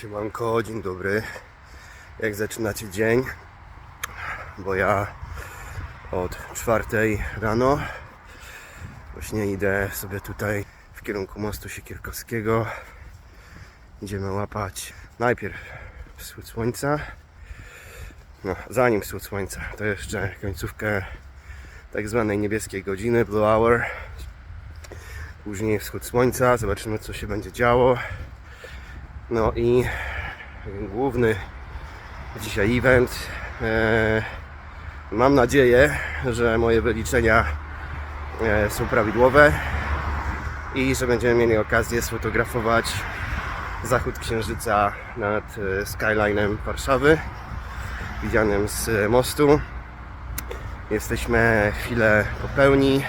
Siemanko, dzień dobry. Jak zaczynacie dzień? Bo ja od czwartej rano właśnie idę sobie tutaj w kierunku mostu Siekierkowskiego. Idziemy łapać najpierw wschód słońca. No, zanim wschód słońca, to jeszcze końcówkę tak zwanej niebieskiej godziny, Blue Hour. Później wschód słońca, zobaczymy co się będzie działo. No i główny dzisiaj event. E, mam nadzieję, że moje wyliczenia e, są prawidłowe i że będziemy mieli okazję sfotografować zachód księżyca nad e, skylinem Warszawy, widzianym z mostu. Jesteśmy chwilę po pełni,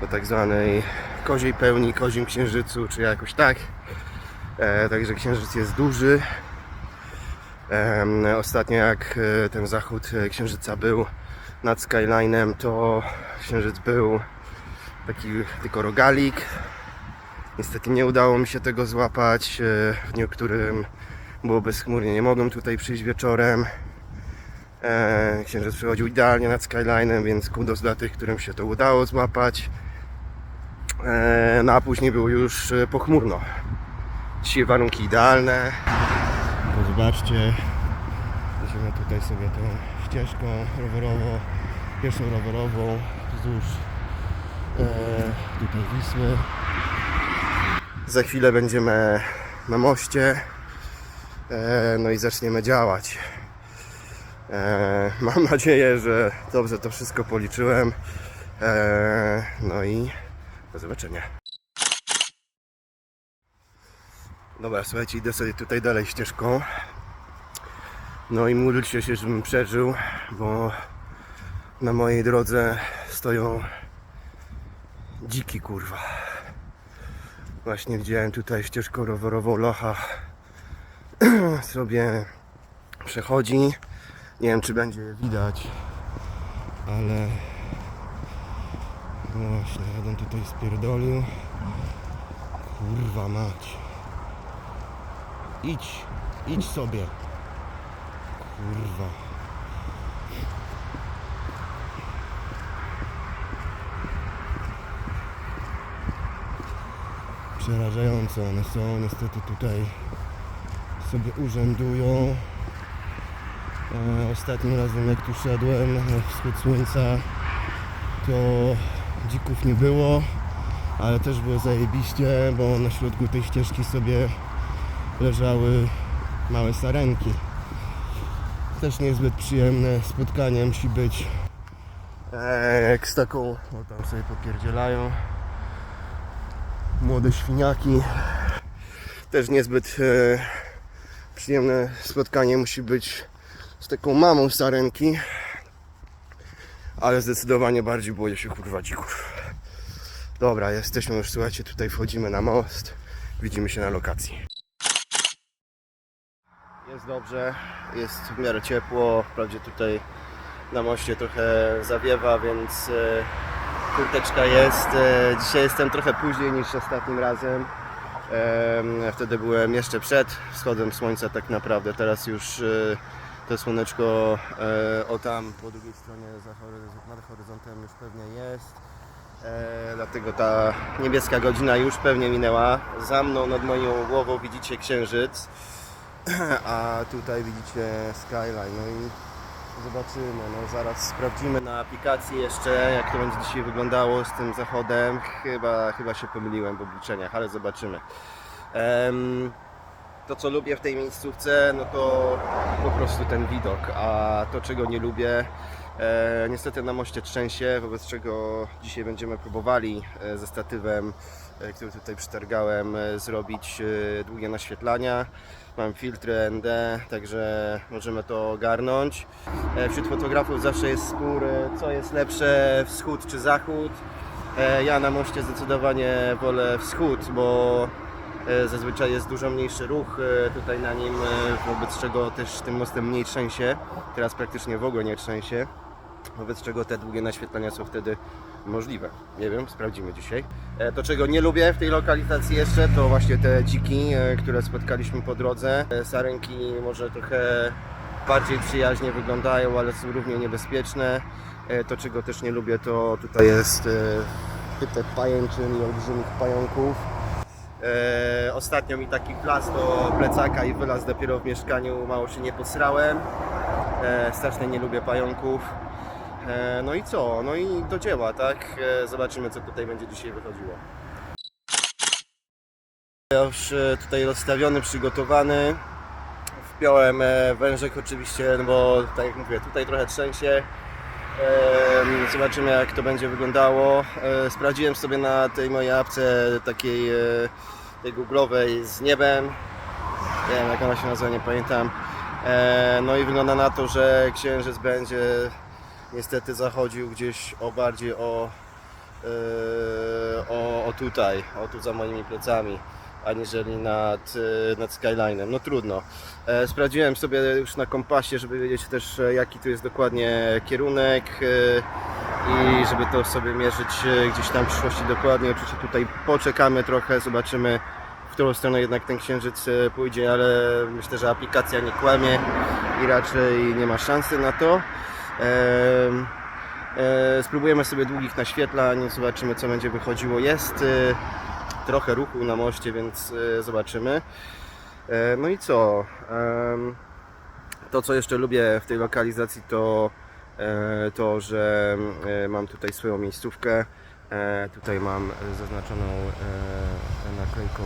po tak zwanej koziej pełni, kozim księżycu, czy jakoś tak. E, także księżyc jest duży. Em, ostatnio jak e, ten zachód e, księżyca był nad skylinem, to księżyc był taki tylko rogalik. Niestety nie udało mi się tego złapać. e, W dniu, którym było bezchmurnie, nie mogłem tutaj przyjść wieczorem. E, Księżyc przychodził idealnie nad skylinem, więc kudos dla tych, którym się to udało złapać. E, No a później było już e, pochmurno. Dzisiaj warunki idealne. To zobaczcie, idziemy tutaj sobie tą ścieżką rowerową, pieszą rowerową wzdłuż e, tutaj Wisły. Za chwilę będziemy na moście, e, no i zaczniemy działać. E, mam nadzieję, że dobrze to wszystko policzyłem. E, no i do zobaczenia. Dobra, słuchajcie, idę sobie tutaj dalej ścieżką. No i módlcie się, żebym przeżył, bo na mojej drodze stoją dziki kurwa. Właśnie widziałem tutaj ścieżką rowerową locha sobie przechodzi. Nie wiem czy będzie widać, ale właśnie, jeden tutaj spierdolił. Kurwa mać. Idź, idź sobie. Kurwa. Przerażające one są, niestety tutaj sobie urzędują. E, Ostatnim razem jak tu szedłem na wschód słońca to dzików nie było, ale też było zajebiście, bo na środku tej ścieżki sobie leżały małe sarenki. Też niezbyt przyjemne spotkanie musi być. Eee, jak z taką, o tam sobie popierdzielają. Młode świniaki. Też niezbyt e, przyjemne spotkanie musi być z taką mamą sarenki. Ale zdecydowanie bardziej boję się kurwa dzików. Dobra, jesteśmy już, słuchajcie, tutaj wchodzimy na most. Widzimy się na lokacji. Jest dobrze, jest w miarę ciepło. Wprawdzie tutaj na moście trochę zawiewa, więc e, kurteczka jest. E, dzisiaj jestem trochę później niż ostatnim razem. Em, Wtedy byłem jeszcze przed wschodem słońca tak naprawdę. Teraz już e, to słoneczko o tam po drugiej stronie nad horyzontem już pewnie jest. Dlatego ta niebieska godzina już pewnie minęła. Za mną nad moją głową widzicie księżyc. A tutaj widzicie skyline. No i zobaczymy. No zaraz sprawdzimy na aplikacji jeszcze jak to będzie dzisiaj wyglądało z tym zachodem. Chyba, chyba się pomyliłem w obliczeniach, ale zobaczymy. Em, to co lubię w tej miejscówce, no to po prostu ten widok, a to czego nie lubię, e, niestety na moście trzęsie, wobec czego dzisiaj będziemy próbowali e, ze statywem, który tutaj przytargałem, e, zrobić e, długie naświetlania. Mam filtry ND, także możemy to ogarnąć. E, wśród fotografów zawsze jest spór, e, co jest lepsze, wschód czy zachód. E, ja na moście zdecydowanie wolę wschód, bo E, Zazwyczaj jest dużo mniejszy ruch e, tutaj na nim, e, wobec czego też tym mostem mniej trzęsie. Teraz praktycznie w ogóle nie trzęsie, wobec czego te długie naświetlania są wtedy Możliwe. Nie wiem, sprawdzimy dzisiaj. E, To czego nie lubię w tej lokalizacji jeszcze, to właśnie te dziki, e, które spotkaliśmy po drodze. E, Sarenki może trochę bardziej przyjaźnie wyglądają, ale są równie niebezpieczne. To czego też nie lubię, to tutaj jest e, pytek pajęczyn i olbrzymich pająków. Ostatnio mi taki plas do plecaka i wylaz dopiero w mieszkaniu, mało się nie posrałem. Strasznie nie lubię pająków. E, no i co? No i do dzieła, tak? E, zobaczymy co tutaj będzie dzisiaj wychodziło. Już e, tutaj rozstawiony, przygotowany. Wpiąłem wężek oczywiście, no bo tak jak mówię, tutaj trochę trzęsie. Zobaczymy jak to będzie wyglądało. Sprawdziłem sobie na tej mojej apce takiej tej googlowej z niebem. Nie wiem jak ona się nazywa, nie pamiętam. No i wygląda na to, że księżyc będzie niestety zachodził gdzieś o bardziej o, e, o, o tutaj, o tu za moimi plecami aniżeli nad, e, nad Skylinem. No trudno. E, Sprawdziłem sobie już na kompasie, żeby wiedzieć też jaki tu jest dokładnie kierunek i żeby to sobie mierzyć gdzieś tam w przyszłości dokładnie. Oczywiście tutaj poczekamy trochę, zobaczymy w którą stronę jednak ten księżyc pójdzie, ale myślę, że aplikacja nie kłamie i raczej nie ma szansy na to. E, Spróbujemy sobie długich naświetlań, zobaczymy co będzie wychodziło. Jest e, trochę ruchu na moście, więc e, zobaczymy. E, No i co? To co jeszcze lubię w tej lokalizacji to e, to, że mam tutaj swoją miejscówkę. Tutaj mam zaznaczoną naklejką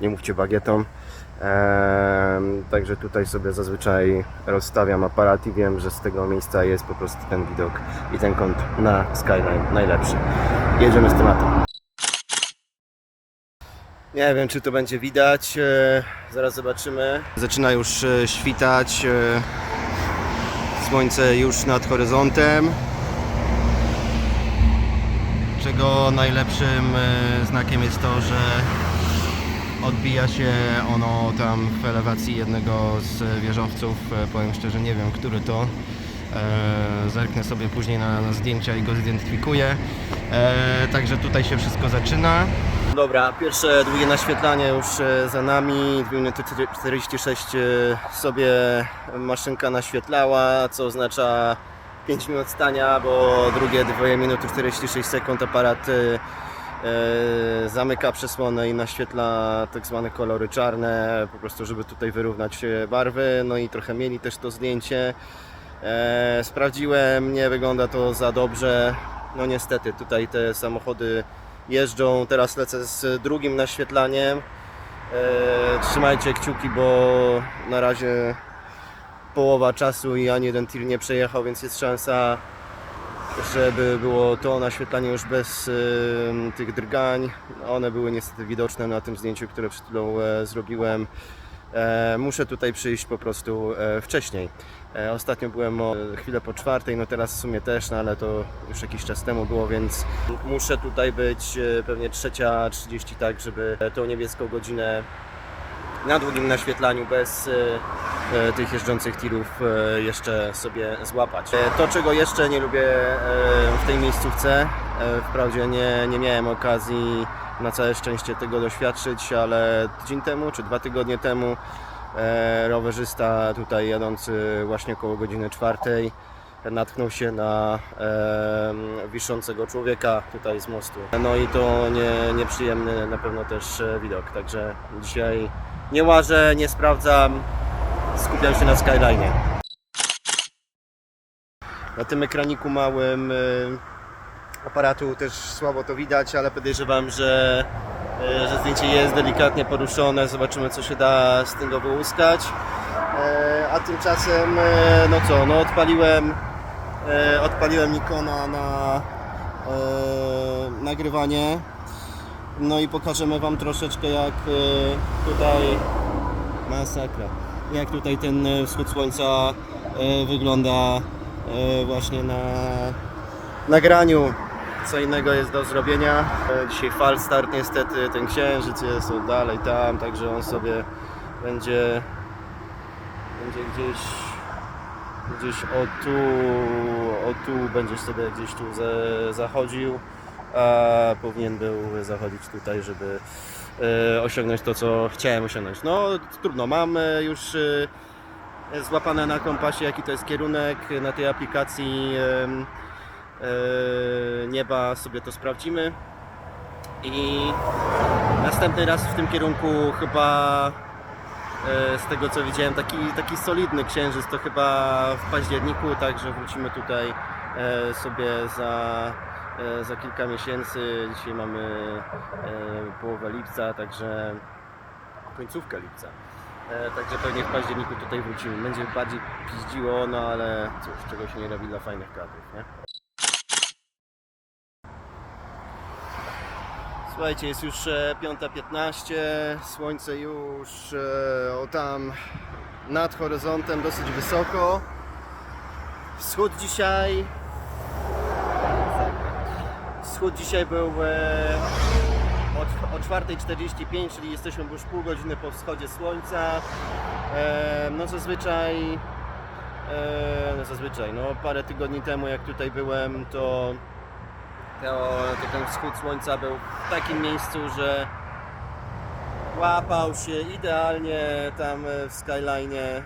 nie mówcie bagietą. Także tutaj sobie zazwyczaj rozstawiam aparat i wiem, że z tego miejsca jest po prostu ten widok i ten kąt na skyline najlepszy. Jedziemy z tematem. Nie wiem, czy to będzie widać. e, Zaraz zobaczymy. Zaczyna już e, świtać. e, Słońce już nad horyzontem. Czego najlepszym znakiem jest to, że odbija się ono tam w elewacji jednego z wieżowców. E, Powiem szczerze, nie wiem, który to. E, Zerknę sobie później na, na zdjęcia i go zidentyfikuję. E, Także tutaj się wszystko zaczyna. Dobra, pierwsze długie naświetlanie już za nami. 2 minuty 46 e, sobie maszynka naświetlała, co oznacza 5 minut stania, bo drugie 2 minuty 46 sekund aparat zamyka przesłonę i naświetla tak zwane kolory czarne, po prostu żeby tutaj wyrównać e, barwy, no i trochę mieli też to zdjęcie. E, sprawdziłem, nie wygląda to za dobrze. No niestety, tutaj te samochody jeżdżą. Teraz lecę z drugim naświetlaniem. E, trzymajcie kciuki, bo na razie połowa czasu i ani jeden tir nie przejechał, więc jest szansa, żeby było to naświetlanie już bez e, tych drgań. One były niestety widoczne na tym zdjęciu, które przed chwilą e, zrobiłem. E, muszę tutaj przyjść po prostu e, wcześniej. E, ostatnio byłem o e, chwilę po czwartej, no teraz w sumie też, no ale to już jakiś czas temu było, więc muszę tutaj być e, pewnie trzecia 30 tak, żeby tą niebieską godzinę na długim naświetlaniu bez e, e, tych jeżdżących tirów e, jeszcze sobie złapać. E, To czego jeszcze nie lubię e, w tej miejscówce, e, wprawdzie nie, nie miałem okazji na całe szczęście tego doświadczyć, ale tydzień temu czy dwa tygodnie temu e, rowerzysta tutaj jadący właśnie około godziny czwartej natknął się na e, wiszącego człowieka tutaj z mostu. No i to nie, nieprzyjemny na pewno też e, widok, także dzisiaj nie łażę, nie sprawdzam, skupiam się na skyline. Na tym ekraniku małym y, aparatu też słabo to widać, ale podejrzewam, że, y, że zdjęcie jest delikatnie poruszone. Zobaczymy, co się da z tego wyłuskać. E, A tymczasem, no co, no odpaliłem, odpaliłem Nikona na nagrywanie. No i pokażemy Wam troszeczkę jak tutaj masakra. Jak tutaj ten e, wschód słońca e, wygląda e, właśnie na nagraniu. Co innego jest do zrobienia. Dzisiaj fal start niestety, ten księżyc jest dalej tam, także on sobie będzie będzie gdzieś gdzieś o tu, o tu będziesz sobie gdzieś tu zachodził, a powinien był zachodzić tutaj, żeby osiągnąć to, co chciałem osiągnąć. No trudno, mam e, już e, złapane na kompasie, jaki to jest kierunek na tej aplikacji e, nieba, sobie to sprawdzimy i następny raz w tym kierunku chyba e, z tego co widziałem taki, taki solidny księżyc to chyba w październiku, także wrócimy tutaj e, sobie za, e, za kilka miesięcy. Dzisiaj mamy e, połowę lipca, także końcówkę lipca. E, Także pewnie w październiku tutaj wrócimy. Będzie bardziej piździło, no ale cóż, czego się nie robi dla fajnych kadrów, nie? Słuchajcie, jest już e, 5.15, słońce już e, o tam nad horyzontem dosyć wysoko. Wschód dzisiaj. Wschód dzisiaj był e, o, o 4.45, czyli jesteśmy już pół godziny po wschodzie słońca. E, no zazwyczaj, e, no zazwyczaj, no parę tygodni temu jak tutaj byłem, to to, ten wschód słońca był w takim miejscu, że łapał się idealnie tam w skyline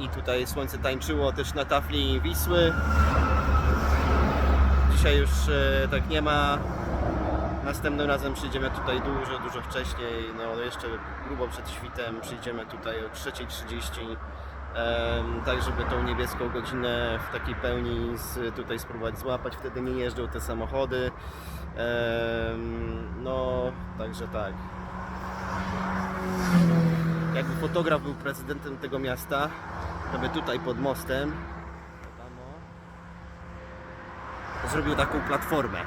i tutaj słońce tańczyło też na tafli Wisły. Dzisiaj już e, tak nie ma. Następnym razem przyjdziemy tutaj dużo, dużo wcześniej, no jeszcze grubo przed świtem przyjdziemy tutaj o 3.30 Em, tak żeby tą niebieską godzinę w takiej pełni tutaj spróbować złapać, wtedy nie jeżdżą te samochody. No, także tak. Jakby fotograf był prezydentem tego miasta, to by tutaj pod mostem zrobił taką platformę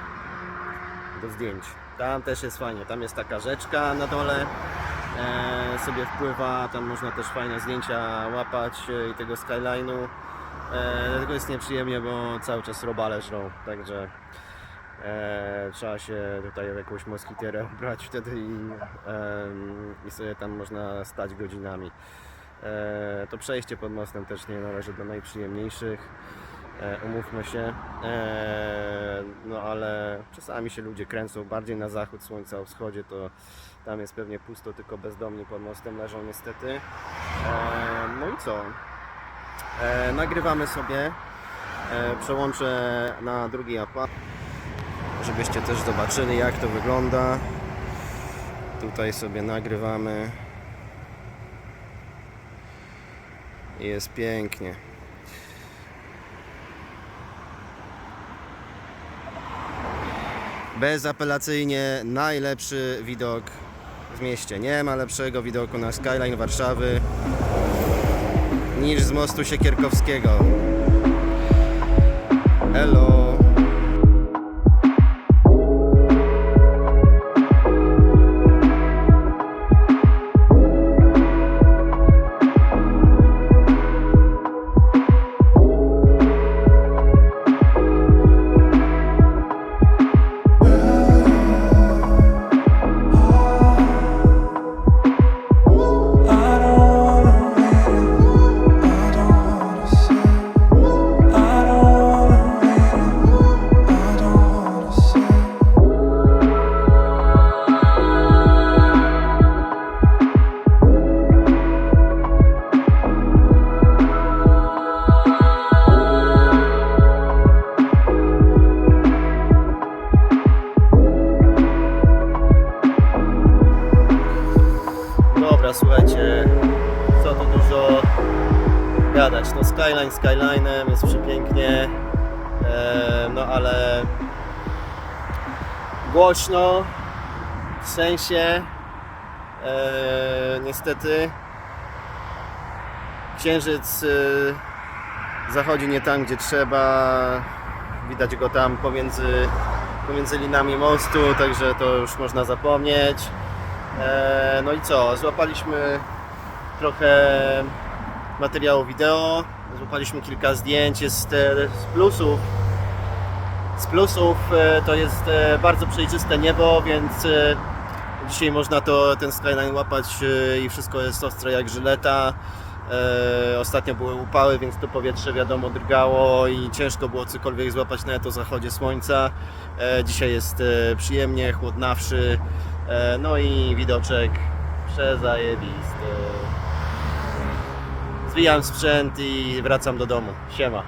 do zdjęć. Tam też jest fajnie, tam jest taka rzeczka na dole, e, sobie wpływa, tam można też fajne zdjęcia łapać e, i tego skyline'u. E, dlatego jest nieprzyjemnie, bo cały czas robale żrą, także e, trzeba się tutaj w jakąś moskitierę brać wtedy i, em, i sobie tam można stać godzinami. E, to przejście pod mostem też nie należy do najprzyjemniejszych. E, umówmy się, e, no ale czasami się ludzie kręcą bardziej na zachód słońca, o wschodzie to tam jest pewnie pusto, tylko bezdomni pod mostem leżą niestety. E, no i co? Nagrywamy sobie, przełączę na drugi aparat, żebyście też zobaczyli jak to wygląda. Tutaj sobie nagrywamy. Jest pięknie. Bezapelacyjnie najlepszy widok w mieście. Nie ma lepszego widoku na skyline Warszawy niż z mostu Siekierkowskiego. Hello. Słuchajcie, co tu dużo gadać. No skyline skyline'em, jest przepięknie, e, no ale głośno, w sensie e, niestety księżyc e, zachodzi nie tam, gdzie trzeba, widać go tam pomiędzy, pomiędzy linami mostu, także to już można zapomnieć. E, no i co? Złapaliśmy trochę materiału wideo, złapaliśmy kilka zdjęć. Jest e, z plusów. Z plusów e, to jest bardzo przejrzyste niebo, więc dzisiaj można to, ten skyline łapać i wszystko jest ostre jak żyleta. Ostatnio były upały, więc to powietrze wiadomo drgało i ciężko było cokolwiek złapać nawet o zachodzie słońca. Dzisiaj jest przyjemnie, chłodnawszy. E, no i widoczek przezajebisty. Zwijam sprzęt i wracam do domu. Siema.